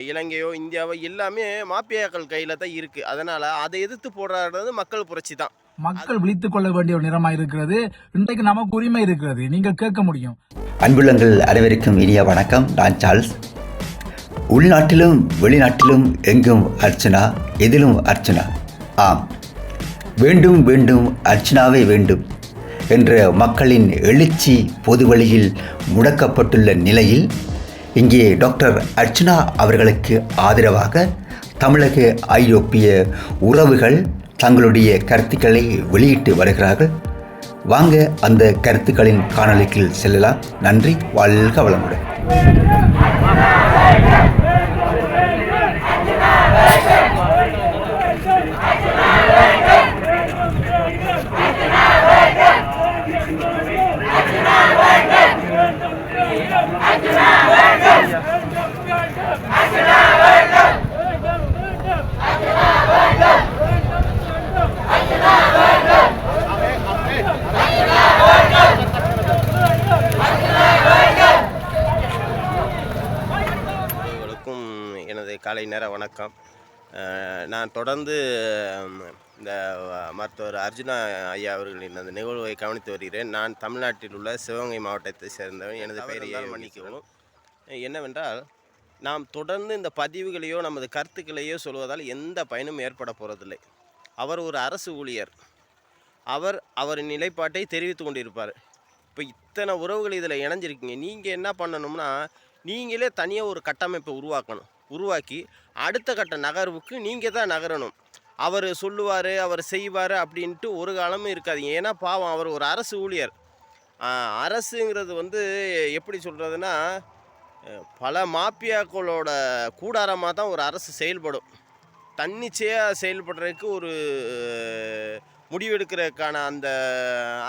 இலங்கையோ இந்தியாவோ எல்லாமே மாப்பியாக்கள் கையில் தான் இருக்குது அதனால் அதை எதிர்த்து போராடுறது மக்கள் புரட்சி தான். மக்கள் விழித்துக் கொள்ள வேண்டிய ஒரு நிறமா இருக்கிறது. இன்றைக்கு நமக்கு உரிமை இருக்கிறது. நீங்கள் கேட்க முடியும். அன்புள்ளங்கள் அனைவருக்கும் இனிய வணக்கம். நான் சார்ல்ஸ். உள்நாட்டிலும் வெளிநாட்டிலும் எங்கும் அர்ச்சனா எதிலும் அர்ச்சனா? ஆம். வேண்டும் வேண்டும் அர்ச்சனாவே வேண்டும் என்ற மக்களின் எழுச்சி பொது வழியில் முடக்கப்பட்டுள்ள நிலையில் இங்கே டாக்டர் அர்ச்சனா அவர்களுக்கு ஆதரவாக தமிழக ஐரோப்பிய உறவுகள் தங்களுடைய கருத்துக்களை வெளியிட்டு வருகிறார்கள். வாங்க அந்த கருத்துக்களின் காணொலிக்கு செல்லலாம். நன்றி வாழ்க வளமுடன் உங்களுக்கும் எனது காலை நேர வணக்கம். நான் தொடர்ந்து இந்த மருத்துவர் அர்ஜுனா ஐயா அவர்களின் அந்த நிகழ்வை கவனித்து வருகிறேன். நான் தமிழ்நாட்டில் உள்ள சிவகங்கை மாவட்டத்தை சேர்ந்தவன். எனது பெயரை மன்னிக்கவும் என்னவென்றால் நாம் தொடர்ந்து இந்த பதிவுகளையோ நமது கருத்துக்களையோ சொல்வதால் எந்த பயனும் ஏற்பட போகிறதில்லை அவர் ஒரு அரசு ஊழியர். அவர் அவரின் நிலைப்பாட்டை தெரிவித்து கொண்டிருப்பார். இப்போ இத்தனை உறவுகள் இதில் இணைஞ்சிருக்கீங்க. நீங்கள் என்ன பண்ணணும்னா நீங்களே தனியாக ஒரு கட்டமைப்பை உருவாக்கணும். உருவாக்கி அடுத்த கட்ட நகர்வுக்கு நீங்கள் தான் நகரணும். அவர் சொல்லுவார் அவர் செய்வார் அப்படின்ட்டு ஒரு காலமும் இருக்காது. ஏன்னா பாவம் அவர் ஒரு அரசு ஊழியர். அரசுங்கிறது வந்து எப்படி சொல்கிறதுனா பல மாப்பியாக்களோட கூடாரமாக தான் ஒரு அரசு செயல்படும். தன்னிச்சையாக செயல்படுறதுக்கு ஒரு முடிவெடுக்கிறதுக்கான அந்த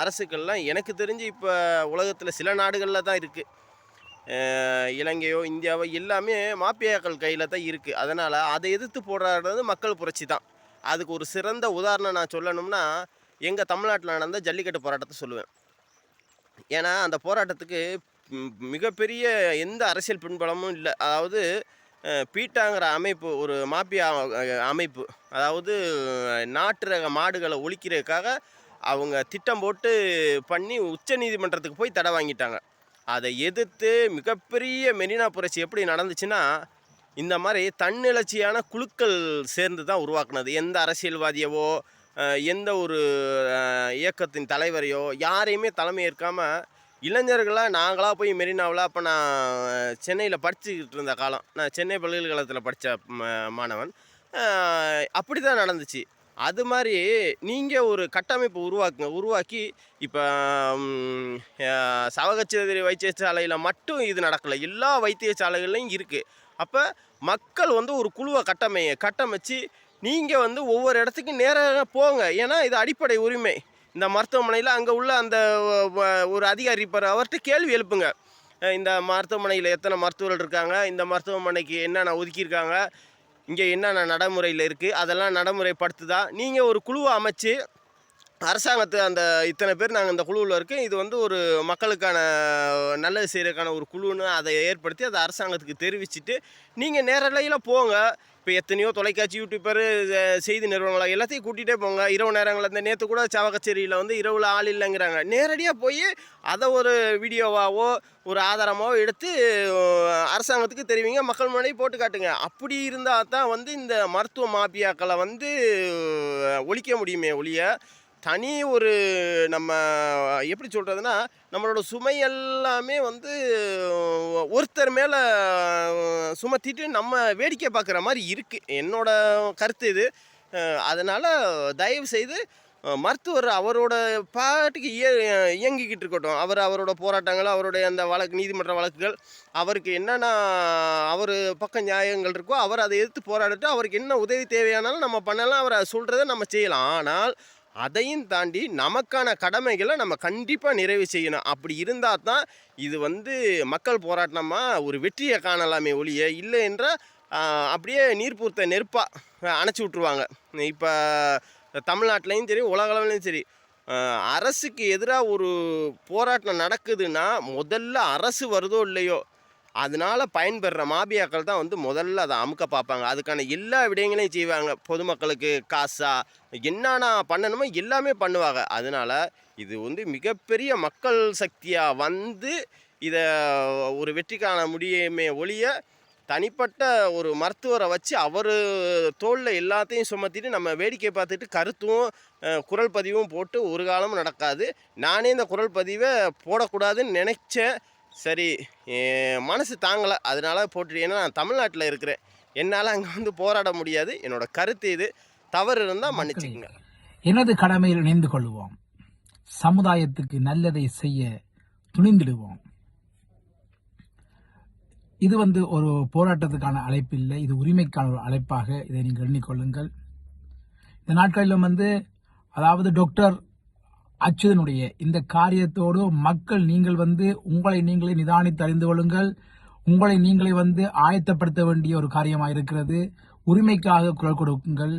அரசுக்கள்லாம் எனக்கு தெரிஞ்சு இப்போ உலகத்தில் சில நாடுகளில் தான் இருக்குது இலங்கையோ இந்தியாவோ எல்லாமே மாப்பியாக்கள் கையில் தான் இருக்குது அதனால் அதை எதிர்த்து போராடுறது மக்கள் புரட்சி தான். அதுக்கு ஒரு சிறந்த உதாரணம் நான் சொல்லணும்னா எங்கள் தமிழ்நாட்டில் நடந்த ஜல்லிக்கட்டு போராட்டத்தை சொல்லுவேன். ஏன்னா அந்த போராட்டத்துக்கு மிகப்பெரிய எந்த அரசியல் பின்பலமும் இல்லை. அதாவது பீட்டாங்கிற அமைப்பு ஒரு மாப்பியா அமைப்பு. அதாவது நாட்டு ரக மாடுகளை ஒழிக்கிறதுக்காக அவங்க திட்டம் போட்டு பண்ணி உச்ச நீதிமன்றத்துக்கு போய் தடை வாங்கிட்டாங்க. அதை எதிர்த்து மிகப்பெரிய மெரினா புரட்சி எப்படி நடந்துச்சுன்னா இந்த மாதிரி தன்னிழச்சியான குழுக்கள் சேர்ந்து தான் உருவாக்குனது. எந்த அரசியல்வாதியவோ எந்த ஒரு இயக்கத்தின் தலைவரையோ யாரையுமே தலைமை ஏற்காமல் இளைஞர்களாக நாங்களாக போய் மெரினாவில் அப்போ நான் சென்னையில் படிச்சுக்கிட்டு இருந்த காலம். நான் சென்னை பல்கலைக்கழகத்தில் படித்த மாணவன். அப்படி தான் நடந்துச்சு. அது மாதிரி நீங்கள் ஒரு கட்டமைப்பு உருவாக்குங்க. உருவாக்கி இப்போ சவகச்சேரி வைத்தியசாலையில் மட்டும் இது நடக்கலை. எல்லா வைத்தியசாலைகள்லையும் இருக்குது அப்போ மக்கள் வந்து ஒரு குழுவை கட்டமை கட்டமைச்சு நீங்கள் வந்து ஒவ்வொரு இடத்துக்கும் நேராக போங்க. ஏன்னா இது அடிப்படை உரிமை. இந்த மருத்துவமனையில் அங்கே உள்ள அந்த ஒரு அதிகாரி இருப்பார் அவர்கிட்ட கேள்வி எழுப்புங்க. இந்த மருத்துவமனையில் எத்தனை மருத்துவர்கள் இருக்காங்க? இந்த மருத்துவமனைக்கு என்னென்ன ஒதுக்கியிருக்காங்க? இங்கே என்னென்ன நடைமுறையில் இருக்குது அதெல்லாம் நடைமுறைப்படுத்துதா? நீங்கள் ஒரு குழுவை அமைச்சு அரசாங்கத்து அந்த இத்தனை பேர் நாங்கள் இந்த குழுவில் இருக்கோம் இது வந்து ஒரு மக்களுக்கான நல்லது செய்கிறதுக்கான ஒரு குழுன்னு அதை ஏற்படுத்தி அதை அரசாங்கத்துக்கு தெரிவிச்சுட்டு நீங்கள் நேரலையில் போங்க. இப்போ எத்தனையோ தொலைக்காட்சி யூடியூப்பரு செய்தி நிறுவனங்களை எல்லாத்தையும் கூட்டிகிட்டே போங்க. இரவு நேரங்களில் இந்த நேற்று கூட சாவகச்சேரியில் வந்து இரவில் ஆள் இல்லைங்கிறாங்க. நேரடியாக போய் அதை ஒரு வீடியோவாவோ ஒரு ஆதாரமாவோ எடுத்து அரசாங்கத்துக்கு தெரிவிங்க மக்கள் முன்னாடி போட்டு காட்டுங்க. அப்படி இருந்தால் தான் வந்து இந்த மருத்துவ மாபியாக்களை வந்து ஒழிக்க முடியுமே ஒழிய தனி ஒரு நம்ம எப்படி சொல்கிறதுனா நம்மளோட சுமை எல்லாமே வந்து ஒருத்தர் மேலே சுமத்திட்டு நம்ம வேடிக்கை பார்க்குற மாதிரி இருக்குது என்னோட கருத்து இது. அதனால் தயவு செய்து மருத்துவர் அவரோட பாட்டுக்கு இய இயங்கிக்கிட்டு இருக்கட்டும். அவர் அவரோட போராட்டங்கள் அவருடைய அந்த வழக்கு நீதிமன்ற வழக்குகள் அவருக்கு என்னென்ன அவர் பக்கம் நியாயங்கள் இருக்கோ அவர் அதை எதிர்த்து போராடிட்டு அவருக்கு என்ன உதவி தேவையானாலும் நம்ம பண்ணலாம் அவர் சொல்கிறத நம்ம செய்யலாம். ஆனால் அதையும் தாண்டி நமக்கான கடமைகளை நம்ம கண்டிப்பாக நிறைவு செய்யணும். அப்படி இருந்தால் தான் இது வந்து மக்கள் போராட்டமாக ஒரு வெற்றியை காணலாமே ஒழிய இல்லை என்றால் அப்படியே நீர்ப்பூர்த்த நெருப்பாக அணைச்சி விட்ருவாங்க இப்போ தமிழ்நாட்டிலையும் சரி உலகளவுலையும் சரி அரசுக்கு எதிராக ஒரு போராட்டம் நடக்குதுன்னா முதல்ல அரசு வருதோ இல்லையோ அதனால பயன்பெறுற மாபியாக்கள் தான் வந்து முதல்ல அதை அமுக்க பார்ப்பாங்க அதுக்கான எல்லா விடயங்களையும் செய்வாங்க. பொதுமக்களுக்கு காசா என்னென்ன பண்ணணுமோ எல்லாமே பண்ணுவாங்க. அதனால் இது வந்து மிகப்பெரிய மக்கள் சக்தியாக வந்து இதை ஒரு வெற்றி காண முடியுமே ஒழிய தனிப்பட்ட ஒரு மருத்துவரை வச்சு அவர் தோளில் எல்லாத்தையும் சுமத்திட்டு நம்ம வேடிக்கை பார்த்துட்டு கருத்தும் குரல் பதிவும் போட்டு ஒரு காலமும் நடக்காது. நானே இந்த குரல் பதிவை போடக்கூடாதுன்னு நினச்சேன். சரி மனசு தாங்கலை. அதனால போட்டுட்டு ஏன்னா நான் தமிழ்நாட்டில் இருக்கிறேன். என்னால் அங்கே வந்து போராட முடியாது. என்னோட கருத்து இது. தவறு இருந்தால் மன்னிச்சுக்கோங்க. எனது கடமையில் இணைந்து கொள்வோம். சமுதாயத்துக்கு நல்லதை செய்ய துணிந்திடுவோம். இது வந்து ஒரு போராட்டத்துக்கான அழைப்பு இல்லை. இது உரிமைக்கான ஒரு அழைப்பாக இதை நீங்கள் எண்ணிக்கொள்ளுங்கள் இந்த நாட்களிலும் வந்து அதாவது டாக்டர் அச்சுதனுடைய இந்த காரியத்தோடு மக்கள் நீங்கள் வந்து உங்களை நீங்களே நிதானித்து அறிந்து கொள்ளுங்கள். உங்களை நீங்களே வந்து ஆயத்தப்படுத்த வேண்டிய ஒரு காரியமாக இருக்கிறது உரிமைக்காக குரல் கொடுக்குங்கள்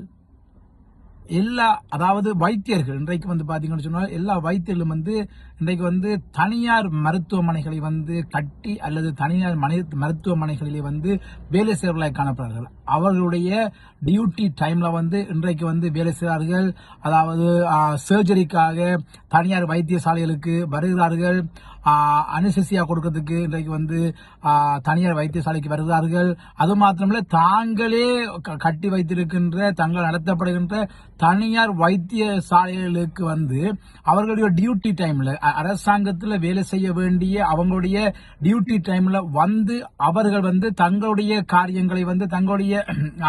எல்லா அதாவது வைத்தியர்கள் இன்றைக்கு வந்து பார்த்தீங்கன்னு சொன்னால் எல்லா வைத்தியர்களும் வந்து இன்றைக்கு வந்து தனியார் மருத்துவமனைகளை வந்து கட்டி அல்லது தனியார் மனை மருத்துவமனைகளிலே வந்து வேலை செய்வர்களாக காணப்படுறார்கள் அவர்களுடைய டியூட்டி டைம்ல வந்து இன்றைக்கு வந்து வேலை செய்கிறார்கள். அதாவது சர்ஜரிக்காக தனியார் வைத்தியசாலைகளுக்கு வருகிறார்கள். அனுசசியா கொடுக்கறதுக்கு இன்றைக்கு வந்து தனியார் வைத்தியசாலைக்கு வருகிறார்கள். அது மாத்திரமில்ல தாங்களே க- கட்டி வைத்திருக்கின்ற தங்கள் நடத்தப்படுகின்ற தனியார் வைத்தியசாலைகளுக்கு வந்து அவர்களுடைய டியூட்டி டைம்ல அரசாங்கத்தில் வேலை செய்ய வேண்டிய அவங்களுடைய டியூட்டி டைம்ல வந்து அவர்கள் வந்து தங்களுடைய காரியங்களை வந்து தங்களுடைய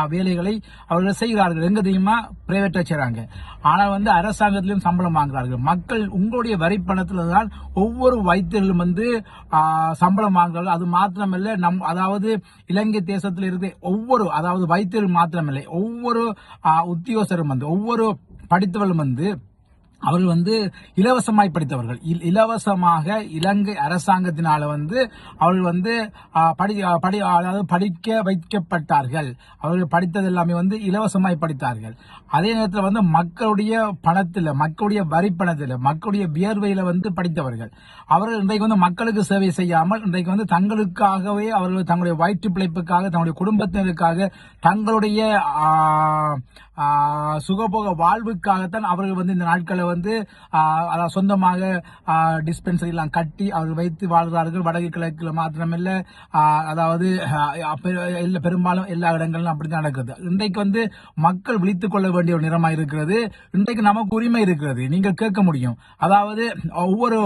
வேலைகளை அவர்கள் செய்கிறார்கள். எங்க தெரியுமா? பிரைவேட்டா செய்றாங்க. ஆனால் வந்து அரசாங்கத்திலும் சம்பளம் வாங்குறார்கள். மக்கள் உங்களுடைய வரி பணத்தில் தான் ஒவ்வொரு வைத்தியர்களும் வந்து சம்பளம் வாங்குறார்கள் அது மாத்திரமல்ல நம் அதாவது இலங்கை தேசத்தில் இருந்து ஒவ்வொரு அதாவது வைத்தியர்கள் மாத்திரமில்லை ஒவ்வொரு உத்தியோகரும் வந்து ஒவ்வொரு படித்தவர்களும் வந்து அவர்கள் வந்து இலவசமாய் படித்தவர்கள். இல்- இலவசமாக இலங்கை அரசாங்கத்தினால வந்து அவர்கள் வந்து படி படி அதாவது படிக்க வைக்கப்பட்டார்கள். அவர்கள் படித்தது எல்லாமே வந்து இலவசமாய் படித்தார்கள். அதே நேரத்தில் வந்து மக்களுடைய பணத்தில் மக்களுடைய வரி பணத்தில் மக்களுடைய வியர்வையில் வந்து படித்தவர்கள். அவர்கள் இன்றைக்கு வந்து மக்களுக்கு சேவை செய்யாமல் இன்றைக்கு வந்து தங்களுக்காகவே அவர்கள் தங்களுடைய வயிற்று பிழைப்புக்காக தங்களுடைய குடும்பத்தினருக்காக தங்களுடைய சுகபோக வாழ்வுக்காகத்தான் அவர்கள் வந்து இந்த நாட்களை வந்து அதாவது சொந்தமாக டிஸ்பென்சரி எல்லாம் கட்டி அவர்கள் வைத்து வாழ்கிறார்கள். வடக்கு கிழக்கில் மாத்திரமில்ல அதாவது பெரும்பாலும் எல்லா இடங்களிலும் அப்படித்தான் நடக்குது இன்றைக்கு வந்து மக்கள் விழித்துக் கொள்ள வேண்டிய ஒரு நிறமாக இருக்கிறது. இன்றைக்கு நமக்கு உரிமை இருக்கிறது. நீங்கள் கேட்க முடியும். அதாவது ஒவ்வொரு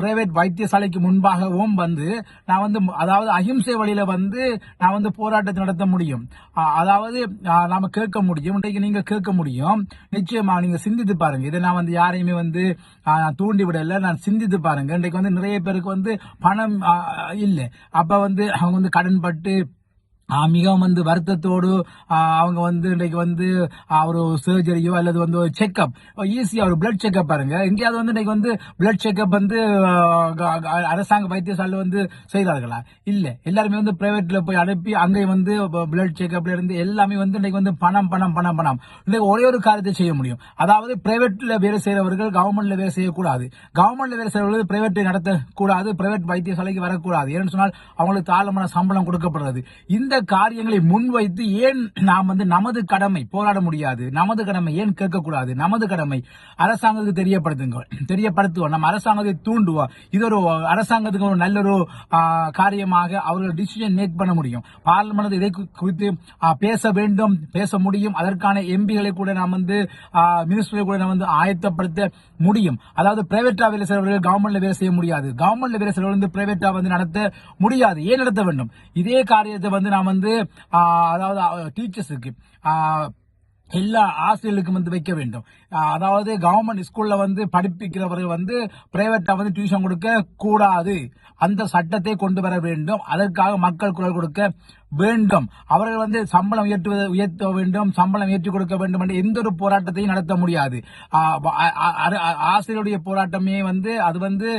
பிரைவேட் வைத்தியசாலைக்கு முன்பாகவும் வந்து நான் வந்து அதாவது அஹிம்சை வழியில வந்து நான் வந்து போராட்டத்தை நடத்த முடியும். அதாவது நாம் நாம கேட்க முடியும். இன்றைக்கு நீங்க கேட்க முடியும். நிச்சயமா நீங்க சிந்தித்து பாருங்க. இதை நான் வந்து யாரையுமே வந்து தூண்டி விடல. நான் சிந்தித்து பாருங்க. இன்றைக்கு வந்து நிறைய பேருக்கு வந்து பணம் இல்லை. அப்ப வந்து அவங்க வந்து கடன் பட்டு மிகவும் வந்து வருத்தத்தோடு அவங்க வந்து இன்றைக்கு வந்து ஒரு சர்ஜரியோ அல்லது வந்து ஒரு செக்அப் ஈஸியாக ஒரு பிளட் செக்அப் பாருங்க. எங்கேயாவது வந்து இன்னைக்கு வந்து பிளட் செக்அப் வந்து க- அரசாங்க வைத்தியசாலையில் வந்து செய்தார்களா? இல்லை. எல்லாருமே வந்து பிரைவேட்ல போய் அனுப்பி அங்கே வந்து பிளட் செக்அப்ல இருந்து எல்லாமே வந்து இன்றைக்கு வந்து பணம் பணம் பணம் பணம். இன்றைக்கு ஒரே ஒரு காரியத்தை செய்ய முடியும். அதாவது பிரைவேட்ல வேலை செய்கிறவர்கள் கவர்மெண்ட்ல வேலை செய்யக்கூடாது. கவர்மெண்ட்ல வேலை செய்கிறவர்கள் பிரைவேட்டை நடத்தக்கூடாது பிரைவேட் வைத்தியசாலைக்கு வரக்கூடாது. ஏன்னு சொன்னால் அவங்களுக்கு தாளமான சம்பளம் கொடுக்கப்படுறது. இந்த காரியங்களை முன்வைத்து ஏன் நாம் வந்து நமது கடமை போராட முடியாது? நமது கடமை ஏன் கேட்கக்கூடாது? நமது கடமை அரசாங்கத்துக்கு தெரியப்படுத்துங்க தெரியப்படுத்துவோம். நம்ம அரசாங்கத்தை தூண்டுவோம். இது ஒரு அரசாங்கத்துக்கு ஒரு நல்ல ஒரு காரியமாக அவர்கள் டிசிஷன் மேக் பண்ண முடியும். பார்லிமெண்ட் இதை குறித்து பேச வேண்டும் பேச முடியும். அதற்கான எம்பிகளை கூட நாம் வந்து மினிஸ்டரை கூட நாம் வந்து ஆயத்தப்படுத்த முடியும். அதாவது பிரைவேட்டா வேலை செய்யறவர்கள் கவர்மெண்ட்ல வேலை செய்ய முடியாது. கவர்மெண்ட்ல வேலை செய்யறவர்கள் வந்து பிரைவேட்டா வந்து நடத்த முடியாது. ஏன் நடத்த வேண்டும்? இதே காரியத்தை வந்து நாம் வந்து அதாவது டீச்சர்ஸுக்கு எல்லா ஆசிரியர்களுக்கும் வந்து வைக்க வேண்டும். அதாவது கவர்மெண்ட் ஸ்கூல்ல வந்து படிப்பிக்கிறவர்கள் வந்து பிரைவேட்டா வந்து டியூஷன் கொடுக்க கூடாது. அந்த சட்டத்தை கொண்டு வர வேண்டும். அதற்காக மக்கள் குரல் கொடுக்க வேண்டும். அவர்கள் வந்து சம்பளம் உயர்த்துவது உயர்த்த வேண்டும் சம்பளம் ஏற்றி கொடுக்க வேண்டும் என்று எந்த ஒரு போராட்டத்தையும் நடத்த முடியாது. ஆசிரியருடைய போராட்டமே வந்து அது வந்து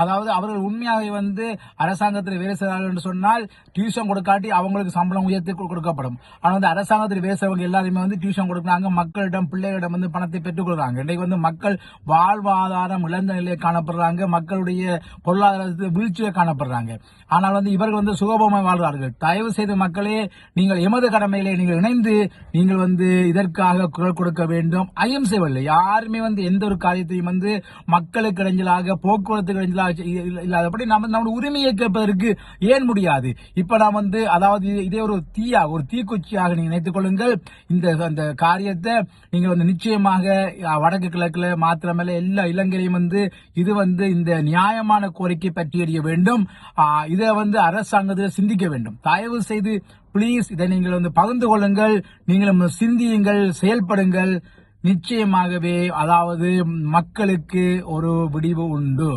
அதாவது அவர்கள் உண்மையாக வந்து அரசாங்கத்தில் வேலை செய்கிறார்கள் என்று சொன்னால் டியூஷன் கொடுக்காட்டி அவங்களுக்கு சம்பளம் உயர்த்தி கொடுக்கப்படும். ஆனால் வந்து அரசாங்கத்தில் வேலை எல்லாருமே வந்து டியூஷன் கொடுக்குறாங்க. மக்களிடம் பிள்ளைகளிடம் வந்து பணத்தை பெற்றுக் கொள்றாங்க. இன்றைக்கு வந்து மக்கள் வாழ்வாதாரம் இழந்த நிலையை காணப்படுறாங்க. மக்களுடைய பொருளாதாரத்தில் வீழ்ச்சியில் காணப்படுறாங்க. ஆனால் வந்து இவர்கள் வந்து சுகபமாக வாழ்கிறார்கள். தயவு செய்து மக்களே நீங்கள் எமது கடமையிலே நீங்கள் இணைந்து நீங்கள் வந்து இதற்காக குரல் கொடுக்க வேண்டும். அகிம்சைவல்லை யாருமே வந்து எந்த ஒரு காரியத்தையும் வந்து மக்களுக்கு இடைஞ்சலாக போக்குவரத்து இடைஞ்சலாக இல்லாதபடி நம்ம நம்முடைய உரிமையை கேட்பதற்கு ஏன் முடியாது? இப்ப நாம் வந்து அதாவது இதே ஒரு தீயாக ஒரு தீக்குச்சியாக நீங்க நினைத்துக் கொள்ளுங்கள். இந்த அந்த காரியத்தை நீங்க வந்து நிச்சயம் முக்கியமாக வடக்கு கிழக்குல மாத்திரமல்ல எல்லா இலங்கையிலும் வந்து இது வந்து இந்த நியாயமான கோரிக்கை பற்றி எறிய வேண்டும் இதை வந்து அரசாங்கத்தில் சிந்திக்க வேண்டும். தயவு செய்து ப்ளீஸ் இதை நீங்கள் வந்து பகிர்ந்து கொள்ளுங்கள் நீங்கள் சிந்தியுங்கள் செயல்படுங்கள். நிச்சயமாகவே அதாவது மக்களுக்கு ஒரு விடிவு உண்டு.